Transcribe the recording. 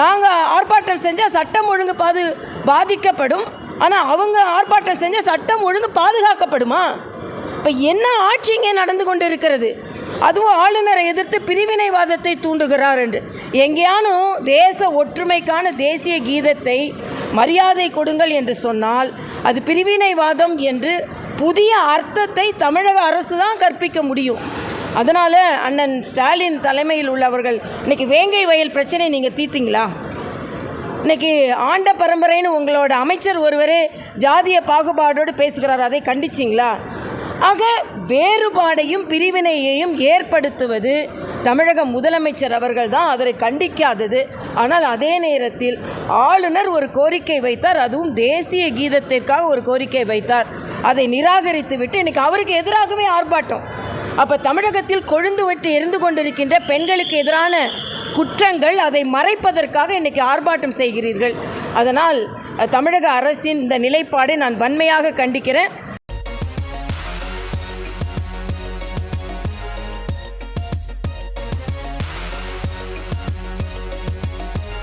நாங்கள் ஆர்ப்பாட்டம் செஞ்சால் சட்டம் ஒழுங்கு பாது பாதிக்கப்படும். ஆனால் அவங்க ஆர்ப்பாட்டம் செஞ்சால் சட்டம் ஒழுங்கு பாதுகாக்கப்படுமா? இப்போ என்ன ஆட்சி இங்கே நடந்து கொண்டு இருக்கிறது அதுவும் ஆளுநரை எதிர்த்து பிரிவினைவாதத்தை தூண்டுகிறார் என்று. எங்கேயானும் தேச ஒற்றுமைக்கான தேசிய கீதத்தை மரியாதை கொடுங்கள் என்று சொன்னால் அது பிரிவினைவாதம் என்று புதிய அர்த்தத்தை தமிழக அரசு தான் கற்பிக்க முடியும். அதனால் அண்ணன் ஸ்டாலின் தலைமையில் உள்ளவர்கள் இன்னைக்கு வேங்கை வயல் பிரச்சனை நீங்கள் தீர்த்திங்களா? இன்னைக்கு ஆண்ட பரம்பரைன்னு உங்களோட அமைச்சர் ஒருவரே ஜாதிய பாகுபாடோடு பேசுகிறார் அதை கண்டிச்சிங்களா? ஆக வேறுபாடையும் பிரிவினையையும் ஏற்படுத்துவது தமிழக முதலமைச்சர் அவர்கள் தான் அதனை கண்டிக்காதது. ஆனால் அதே நேரத்தில் ஆளுநர் ஒரு கோரிக்கை வைத்தார் அதுவும் தேசிய கீதத்திற்காக ஒரு கோரிக்கை வைத்தார். அதை நிராகரித்து விட்டு இன்னைக்கு அவருக்கு எதிராகவே ஆர்ப்பாட்டம். அப்போ தமிழகத்தில் கொழுந்து விட்டு எரிந்து கொண்டிருக்கின்ற பெண்களுக்கு எதிரான குற்றங்கள் அதை மறைப்பதற்காக இன்றைக்கி ஆர்ப்பாட்டம் செய்கிறீர்கள். அதனால் தமிழக அரசின் இந்த நிலைப்பாடை நான் வன்மையாக கண்டிக்கிறேன்.